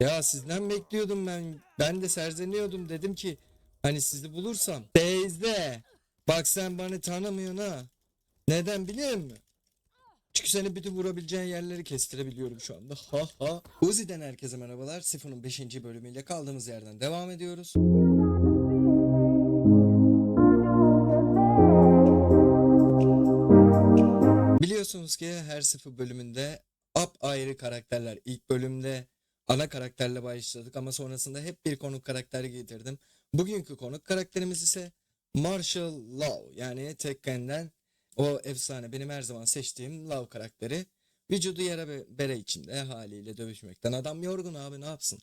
Ya sizden bekliyordum ben. Ben de serzeniyordum. Dedim ki hani sizi bulursam. Teyze. Bak sen beni tanımıyorsun ha. Neden biliyor musun? Çünkü seni bütün vurabileceğin yerleri kestirebiliyorum şu anda. Ha ha. Uzi'den herkese merhabalar. Sifon'un 5. bölümüyle kaldığımız yerden devam ediyoruz. Biliyorsunuz ki her sıfır bölümünde up ayrı karakterler. İlk bölümde ana karakterle başladık ama sonrasında hep bir konuk karakter getirdim. Bugünkü konuk karakterimiz ise Marshall Law yani Tekken'den o efsane benim her zaman seçtiğim Law karakteri. Vücudu yara be- bere içinde haliyle dövüşmekten. Adam yorgun abi ne yapsın?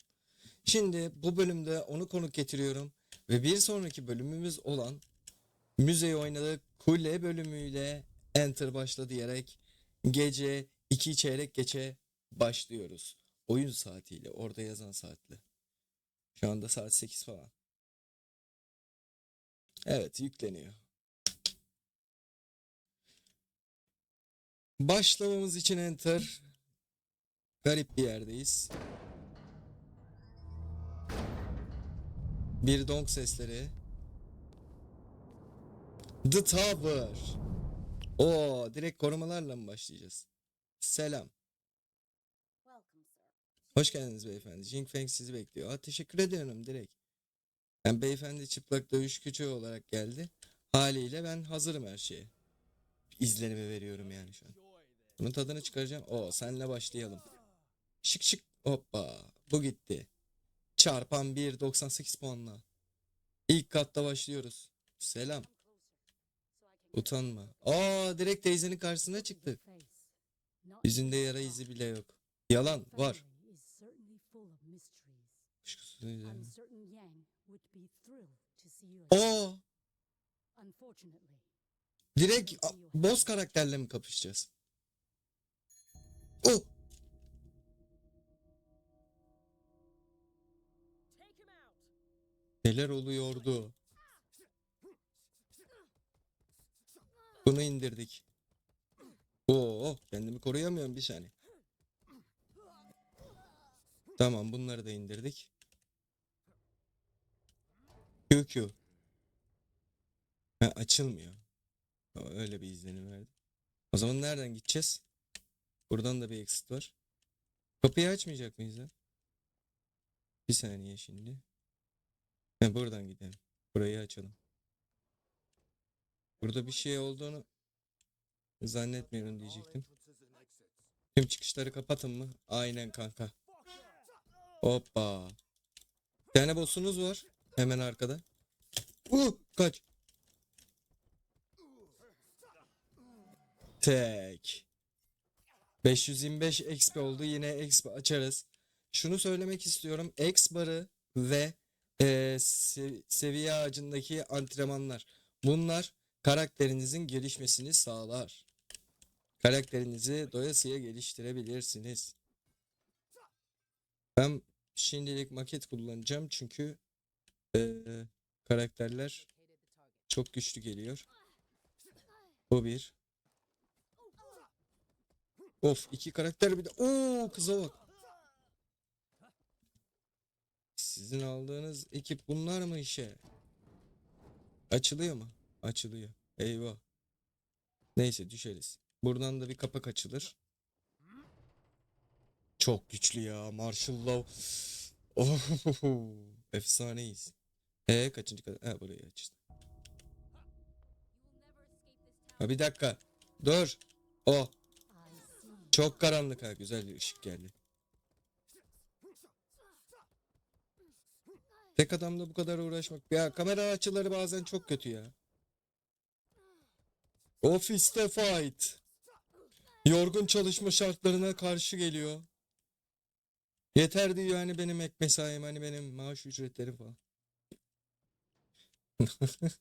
Şimdi bu bölümde onu konuk getiriyorum ve bir sonraki bölümümüz olan müzeyi oynadık kule bölümüyle enter başla diyerek gece 2 çeyrek geçe başlıyoruz. Oyun saatiyle orada yazan saatle. Şu anda saat 8 falan. Evet yükleniyor. Başlamamız için enter. Garip bir yerdeyiz. Bir donk sesleri. The Tower. Oo, direkt korumalarla mı başlayacağız? Selam. Hoş geldiniz beyefendi. Jing Feng sizi bekliyor. Aa, teşekkür ediyorum direkt. Yani beyefendi çıplak dövüş küçüğü olarak geldi. Haliyle ben hazırım her şeye. İzlenimi veriyorum yani şu an. Bunun tadını çıkaracağım. O senle başlayalım. Şık şık hoppa. Bu gitti. Çarpan 1 98 puanla. İlk katta başlıyoruz. Selam. Utanma. Aa direkt teyzenin karşısına çıktı. face. Not Yüzünde yara izi bile yok. Yalan var. Unfortunately, direkt boss karakterle mi kapışacağız? Oh neler oluyordu? Bunu indirdik. Oo kendimi koruyamıyorum bir saniye. Tamam bunları da indirdik. QQ. Ha, açılmıyor. Öyle bir izlenim verdi. O zaman nereden gideceğiz? Buradan da bir exit var. Kapıyı açmayacak mıyız ya? Bir saniye şimdi. Ha, buradan gidelim. Burayı açalım. Burada bir şey olduğunu zannetmiyorum diyecektim. Tüm çıkışları kapatın mı? Aynen kanka. Hoppa. Bir tane boss'unuz var. Hemen arkada. Uh, kaç. Tek. 525 XP oldu. Yine XP açarız. Şunu söylemek istiyorum. X barı ve e, se- seviye ağacındaki antrenmanlar. Bunlar karakterinizin gelişmesini sağlar. Karakterinizi doyasıya geliştirebilirsiniz. Ben şimdilik maket kullanacağım çünkü e, karakterler çok güçlü geliyor. Bu bir. Of iki karakter bir de. Oo kıza bak. Sizin aldığınız ekip bunlar mı işe? Açılıyor mu? Açılıyor. Eyvah. Neyse düşeriz. Buradan da bir kapak açılır. Çok güçlü ya. Marshall Law. Oh, efsaneyiz. E kaçıncı kadar? Ha burayı açtı. Ha bir dakika. Dur. O. See. Çok karanlık ha. Güzel bir ışık geldi. Tek adamla bu kadar uğraşmak. Ya kamera açıları bazen çok kötü ya. Ofiste fight. Yorgun çalışma şartlarına karşı geliyor. Yeter diyor hani benim ek mesaim hani benim maaş ücretlerim falan.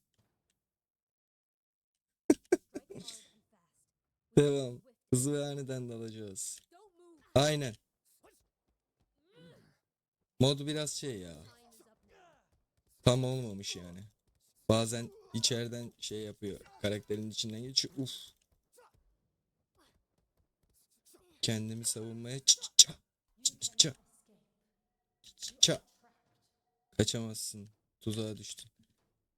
Devam. Hızlı ve aniden dalacağız. Aynen. Mod biraz şey ya. Tam olmamış yani. Bazen içeriden şey yapıyor. Karakterin içinden geçiyor. Uf. Kendimi savunmaya ça, ça. Ça. Kaçamazsın. Tuzağa düştün.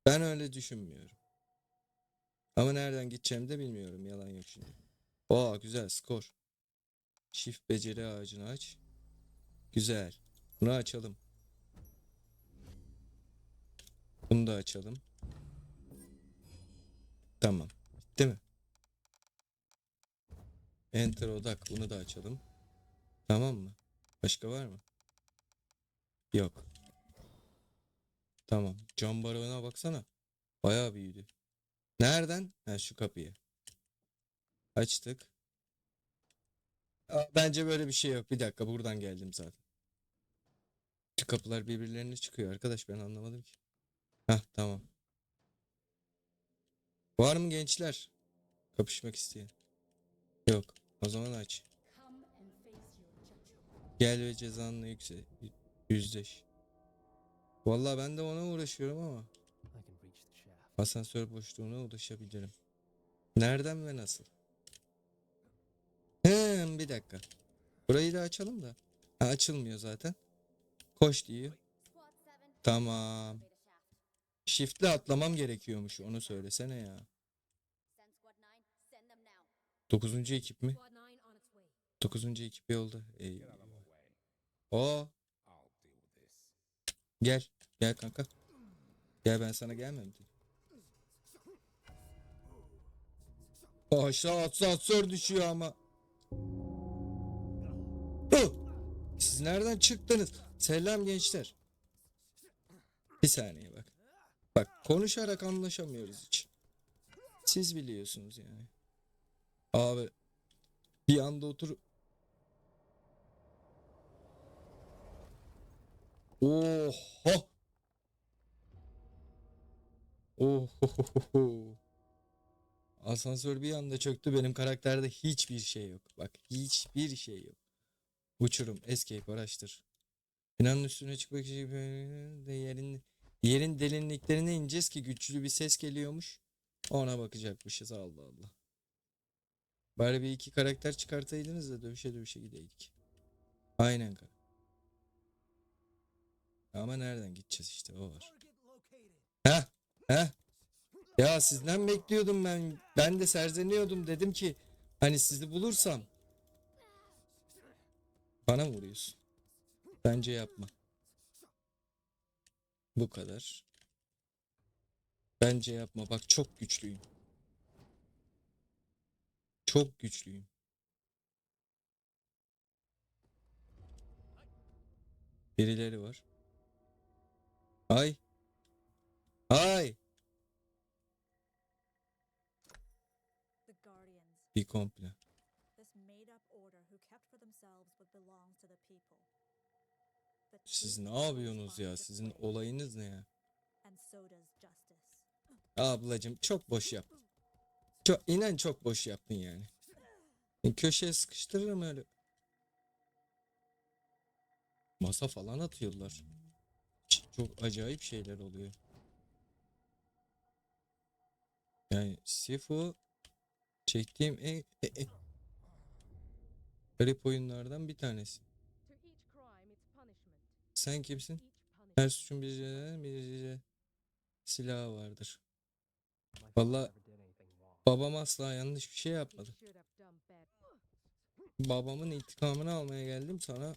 Ben öyle düşünmüyorum. Ama nereden gideceğimi de bilmiyorum. Yalan yok şimdi. Aa güzel skor. Çift beceri ağacını aç. Güzel. Bunu açalım. Bunu da açalım. Tamam. Bitti mi? Enter odak. Bunu da açalım. Tamam mı? Başka var mı? Yok. Tamam. Cam barağına baksana. Bayağı büyüdü. Nereden? Ha şu kapıyı. Açtık. Bence böyle bir şey yok. Bir dakika buradan geldim zaten. Şu kapılar birbirlerine çıkıyor arkadaş ben anlamadım ki. Hah tamam. Var mı gençler? Kapışmak isteyen. Yok. O zaman aç. Gel ve cezanla yükse yüzleş. Vallahi ben de ona uğraşıyorum ama asansör boşluğuna ulaşabilirim. Nereden ve nasıl? Hem bir dakika. Burayı da açalım da. Ha, açılmıyor zaten. Koş diyor. Tamam. Shift'le atlamam gerekiyormuş. Onu söylesene ya. Send squad 9, send them now. Dokuzuncu ekip mi? Squad 9 on its way. Dokuzuncu ekip yolda. Ey. O gel. Gel kanka. Gel ben sana gelmem dedim. Aşağı asansör düşüyor ama. Siz nereden çıktınız? Selam gençler. Bir saniye bak. Bak konuşarak anlaşamıyoruz hiç. Siz biliyorsunuz yani. Abi bir anda otur. Oha. Ohohoho. Asansör bir anda çöktü. Benim karakterde hiçbir şey yok. Bak hiçbir şey yok. Uçurum. Escape araştır. Binanın üstüne çıkmak için de yerin yerin derinliklerine ineceğiz ki güçlü bir ses geliyormuş. Ona bakacakmışız Allah Allah. Bari bir iki karakter çıkartaydınız da dövüşe dövüşe gideydik. Aynen kanka. Ama nereden gideceğiz işte o var. Heh, heh. Ya sizden bekliyordum ben. Ben de serzeniyordum dedim ki hani sizi bulursam. Bana vuruyorsun? Bence yapma. Bu kadar. Bence yapma. Bak çok güçlüyüm. Çok güçlüyüm. Birileri var. Ay. Ay. Bir komple. Siz ne yapıyorsunuz ya? Sizin olayınız ne ya? Ablacım çok boş yaptın. Çok, inan çok boş yaptın yani. E, Köşeye sıkıştırırım öyle. Masa falan atıyorlar. Çok acayip şeyler oluyor. Yani Sifu çektiğim en, e- e- garip oyunlardan bir tanesi. Sen kimsin? Her suçun bir ceza- silahı vardır. Wrong. babam asla yanlış bir şey yapmadı. Babamın intikamını almaya geldim sana.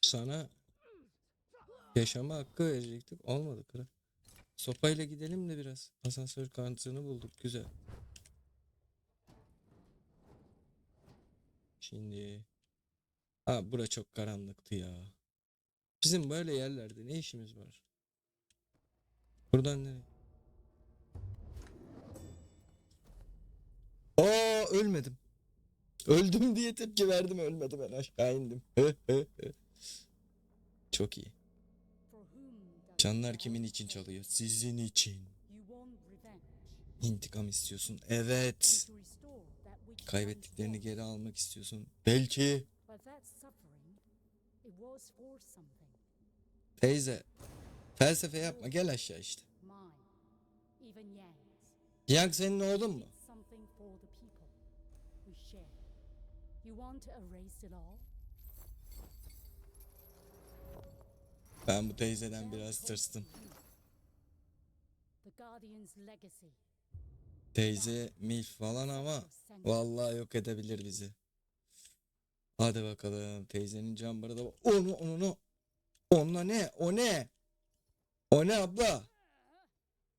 Sana yaşama hakkı verecektik. Olmadı kral. Sopayla gidelim de biraz. Asansör kantını bulduk. Güzel. Şimdi. Ha bura çok karanlıktı ya. Bizim böyle yerlerde ne işimiz var? Buradan nereye? Aa ölmedim. Öldüm diye tepki verdim ölmedim ben aşağı indim. Çok iyi. İt kimin için çalıyor? Sizin için. İntikam istiyorsun. Evet. Kaybettiklerini geri almak istiyorsun. Belki. Teyze. Felsefe yapma gel aşağı işte. Yang senin oğlun mu? You want to erase it all? Ben bu teyzeden biraz tırstım. Teyze milf falan ama vallahi yok edebilir bizi. Hadi bakalım teyzenin cambarı da onu onu onu. Onunla ne? O ne? O ne abla?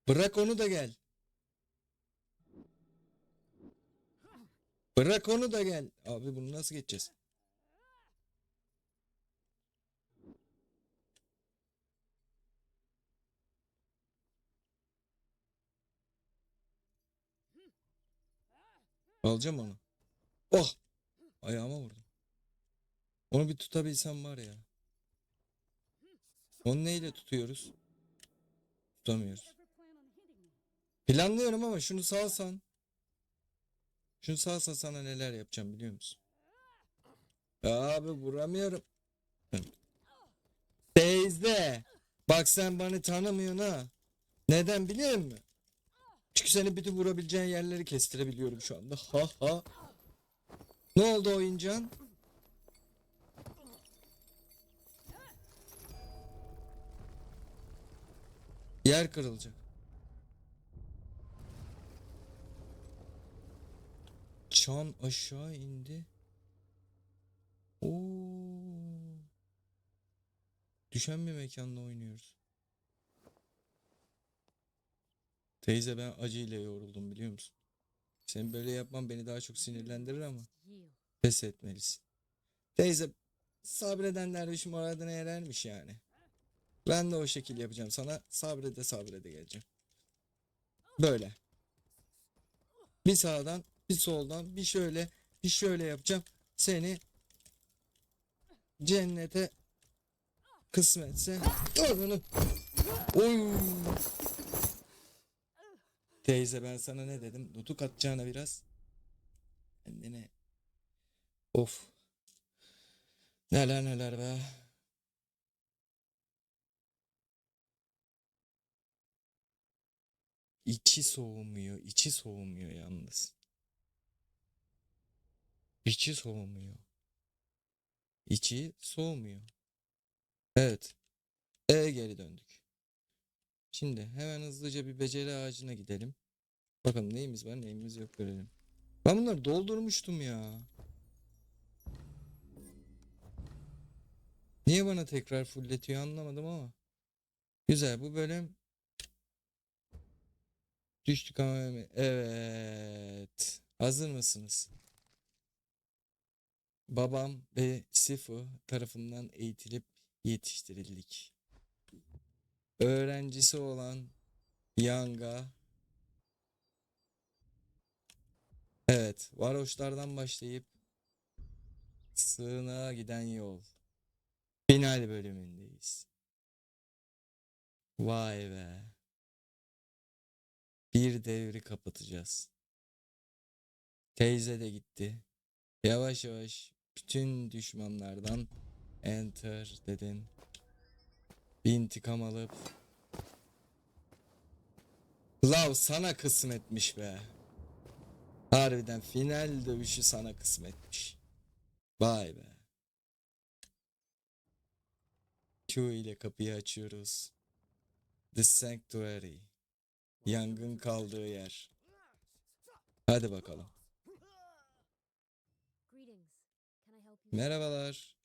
Bırak onu da gel. Bırak onu da gel. Abi bunu nasıl geçeceğiz? Alacağım onu. Oh! Ayağıma vurdum. Onu bir tutabilsem var ya. Onu neyle tutuyoruz? Tutamıyoruz. Planlıyorum ama şunu salsan. Şunu salsa sana neler yapacağım biliyor musun? Abi vuramıyorum. Teyze. Bak sen beni tanımıyorsun ha. Neden biliyor musun? Çünkü senin bütün vurabileceğin yerleri kestirebiliyorum şu anda. Ha ha. Ne oldu oyuncağın? Yer kırılacak. Çan aşağı indi. Oo. Düşen bir mekanda oynuyoruz. Teyze ben acıyla yoruldum biliyor musun? Senin böyle yapman beni daha çok sinirlendirir ama pes etmelisin. Teyze sabreden dervişim aradığına erermiş yani. Ben de o şekil yapacağım sana sabrede sabrede geleceğim. Böyle. Bir sağdan bir soldan bir şöyle bir şöyle yapacağım. Seni cennete kısmetse. Oy. Teyze ben sana ne dedim? Nutuk atacağına biraz. Kendine. Of. Neler neler be. İçi soğumuyor. içi soğumuyor yalnız. İçi soğumuyor. İçi soğumuyor. Evet. E geri döndük. Şimdi hemen hızlıca bir beceri ağacına gidelim. Bakalım neyimiz var neyimiz yok görelim. Ben bunları doldurmuştum ya. Niye bana tekrar fulletiyor anlamadım ama. Güzel bu bölüm. Düştük ama evet. Hazır mısınız? Babam ve Sifu tarafından eğitilip yetiştirildik. Öğrencisi olan Yanga Evet, varoşlardan başlayıp sığınağa giden yol. Final bölümündeyiz. Vay be. Bir devri kapatacağız. Teyze de gitti. Yavaş yavaş bütün düşmanlardan enter dedin. Bir intikam alıp Lav sana kısmetmiş be. Harbiden final dövüşü sana kısmetmiş. Vay be. Q ile kapıyı açıyoruz. The Sanctuary. Yangın kaldığı yer. Hadi bakalım. Merhabalar.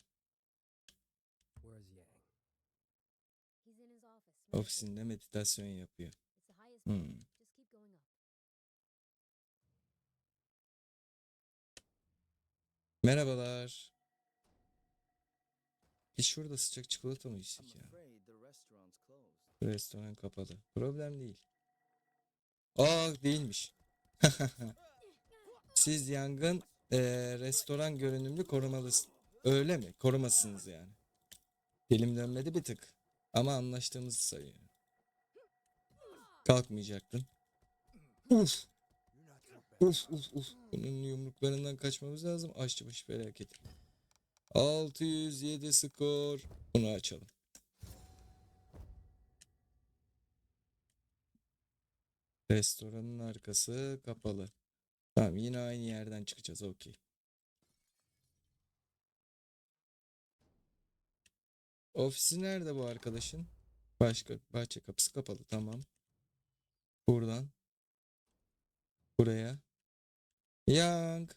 Ofisinde meditasyon yapıyor. Hmm. Merhabalar. Biz şurada sıcak çikolata mı içsek ya? Restoran kapalı. Problem değil. Aa değilmiş. Siz yangın eee, restoran görünümlü korumalısın. Öyle mi? Korumasınız yani. Dilim dönmedi bir tık. Ama anlaştığımızı sayıyorum. Kalkmayacaktın. Uf. Uf uf uf. Bunun yumruklarından kaçmamız lazım. Aşçı başı felaket. 607 skor. Bunu açalım. Restoranın arkası kapalı. Tamam yine aynı yerden çıkacağız. Okey. Ofisi nerede bu arkadaşın? Başka bahçe kapısı kapalı tamam. Buradan. Buraya. Yang.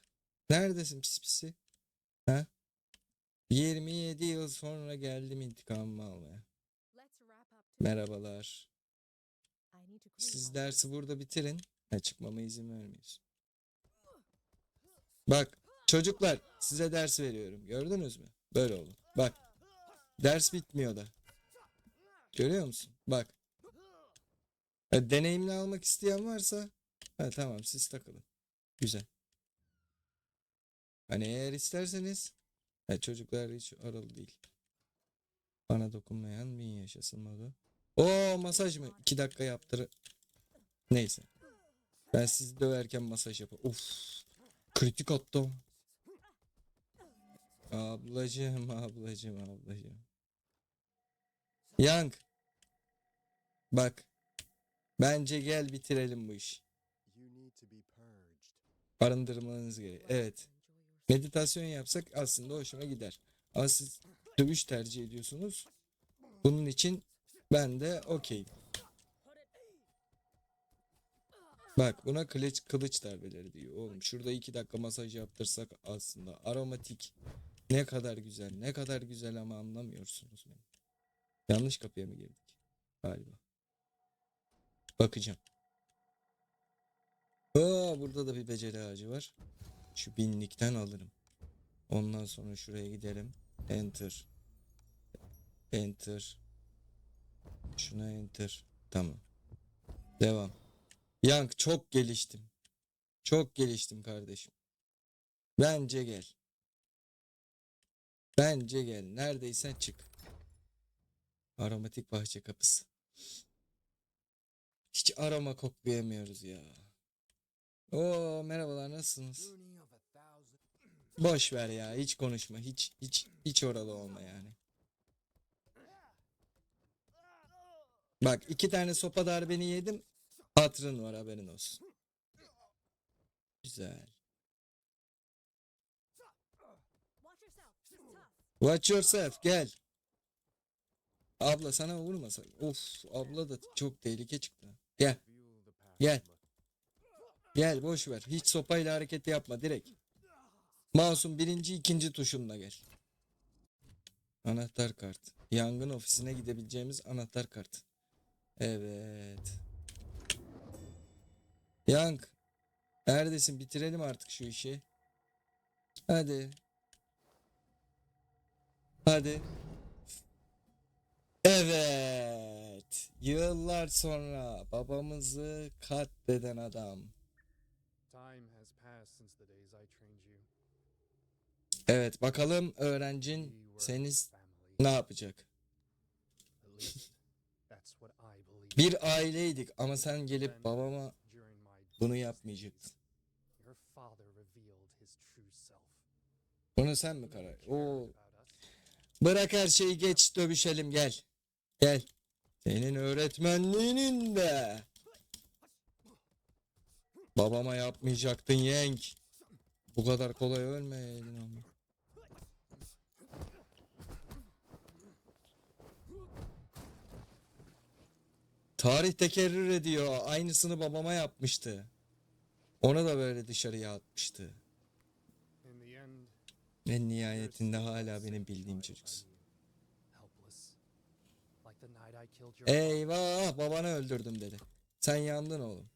Neredesin pis pisi? Ha? 27 yıl sonra geldim intikamımı almaya. Merhabalar. Siz dersi burada bitirin. Ha, çıkmama izin vermiyorsun. Bak çocuklar size ders veriyorum. Gördünüz mü? Böyle olun. Bak. Ders bitmiyor da. Görüyor musun? Bak. Ha, deneyimli almak isteyen varsa ha, tamam siz takılın. Güzel. Hani eğer isterseniz ha, çocuklar hiç aralı değil. Bana dokunmayan bin yaşasın modu. O masaj mı? 2 dakika yaptır. Neyse. Ben sizi döverken masaj yapayım. Of. Kritik attım. Ablacığım, ablacığım, ablacığım. Yang. Bak. Bence gel bitirelim bu işi. You need to be purged. Arındırmanız gerek. Evet. Meditasyon yapsak aslında hoşuma gider. Ama siz dövüş tercih ediyorsunuz. Bunun için ben de okey. Bak buna kılıç, kılıç darbeleri diyor. Oğlum şurada iki dakika masaj yaptırsak aslında aromatik. Ne kadar güzel, ne kadar güzel ama anlamıyorsunuz beni. Yanlış kapıya mı girdik? Galiba. Bakacağım. Aa, burada da bir beceri ağacı var. Şu binlikten alırım. Ondan sonra şuraya giderim. Enter. Enter. Şuna enter. Tamam. Devam. Yank çok geliştim. Çok geliştim kardeşim. Bence gel. Bence gel. Neredeysen çık. Aromatik bahçe kapısı. Hiç aroma koklayamıyoruz ya. Oo merhabalar nasılsınız? Boş ver ya hiç konuşma hiç hiç hiç oralı olma yani. Bak iki tane sopa darbeni yedim. Hatırın var haberin olsun. Güzel. Watch yourself gel. Abla sana vurmasa. Of abla da çok tehlike çıktı. Gel gel. Gel boş ver. Hiç sopayla hareket yapma direkt. Masum birinci ikinci tuşunla gel. Anahtar kart. Yangın ofisine gidebileceğimiz anahtar kart. Evet. Yang. Neredesin? Bitirelim artık şu işi. Hadi. Hadi. Evet. Yıllar sonra babamızı katleden adam. Time has passed since the days I trained you. Evet bakalım öğrencin We were seni family. ne yapacak? Bir aileydik ama sen gelip babama bunu yapmayacaktın. Bunu sen mi karar? Oo, bırak her şeyi geç dövüşelim gel. Gel. Senin öğretmenliğinin de. Babama yapmayacaktın yenk. Bu kadar kolay ölmeyeydin ama. Tarih tekerrür ediyor. Aynısını babama yapmıştı. Onu da böyle dışarıya atmıştı. You're nihayetinde hala benim bildiğim çocuksun. Eyvah babanı öldürdüm dedi. Sen yandın oğlum.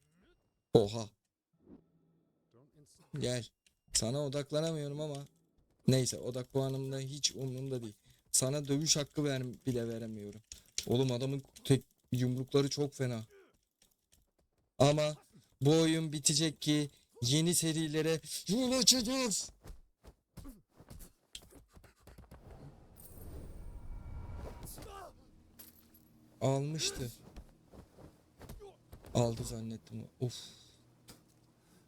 Oha gel. Sana odaklanamıyorum ama. Neyse odak puanım da hiç umurumda değil. Sana dövüş hakkı ver, bile veremiyorum. Oğlum adamın tek yumrukları çok fena. Ama bu oyun bitecek ki yeni serilere yol açacağız. Almıştı. Aldı zannettim. Of.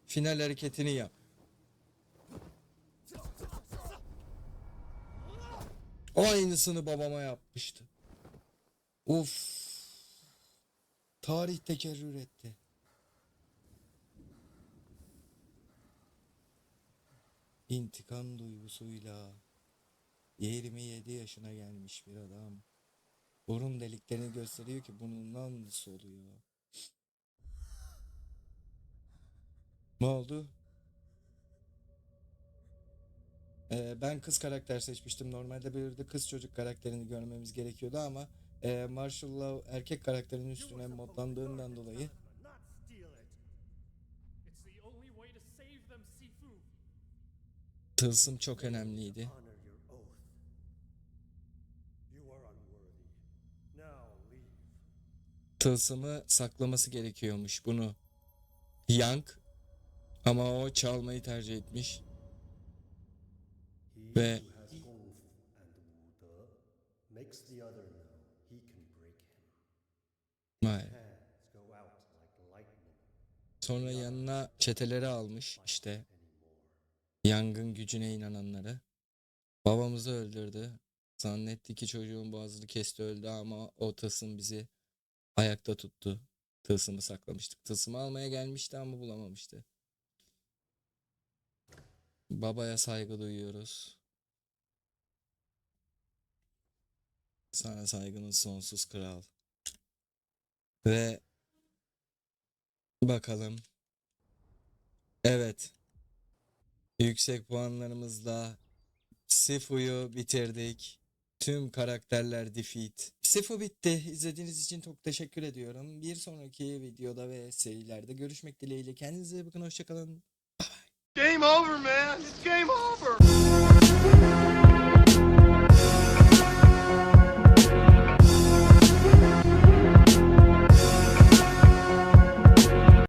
Final hareketini yap. Aynısını babama yapmıştı. Of. Tarih tekerrür etti. İntikam duygusuyla 27 yaşına gelmiş bir adam. Burun deliklerini gösteriyor ki burnundan nasıl oluyor. Ne oldu? Ee, ben kız karakter seçmiştim. Normalde bir de kız çocuk karakterini görmemiz gerekiyordu ama e, Marshall'la erkek karakterinin üstüne modlandığından dolayı tılsım çok önemliydi. Tılsımı saklaması gerekiyormuş bunu. Yang ama o çalmayı tercih etmiş. Ve- Sonra yanına çeteleri almış işte yangın gücüne inananları. Babamızı öldürdü. Zannetti ki çocuğun boğazını kesti öldü ama o tılsım bizi ayakta tuttu. Tılsımı saklamıştık. Tılsımı almaya gelmişti ama bulamamıştı. Babaya saygı duyuyoruz. Sana saygınız sonsuz kral. Ve bakalım. Evet. Yüksek puanlarımızla Sifu'yu bitirdik. Tüm karakterler defeat. Sifu bitti. İzlediğiniz için çok teşekkür ediyorum. Bir sonraki videoda ve serilerde görüşmek dileğiyle. Kendinize bakın. Hoşçakalın. Game over, man. It's game over.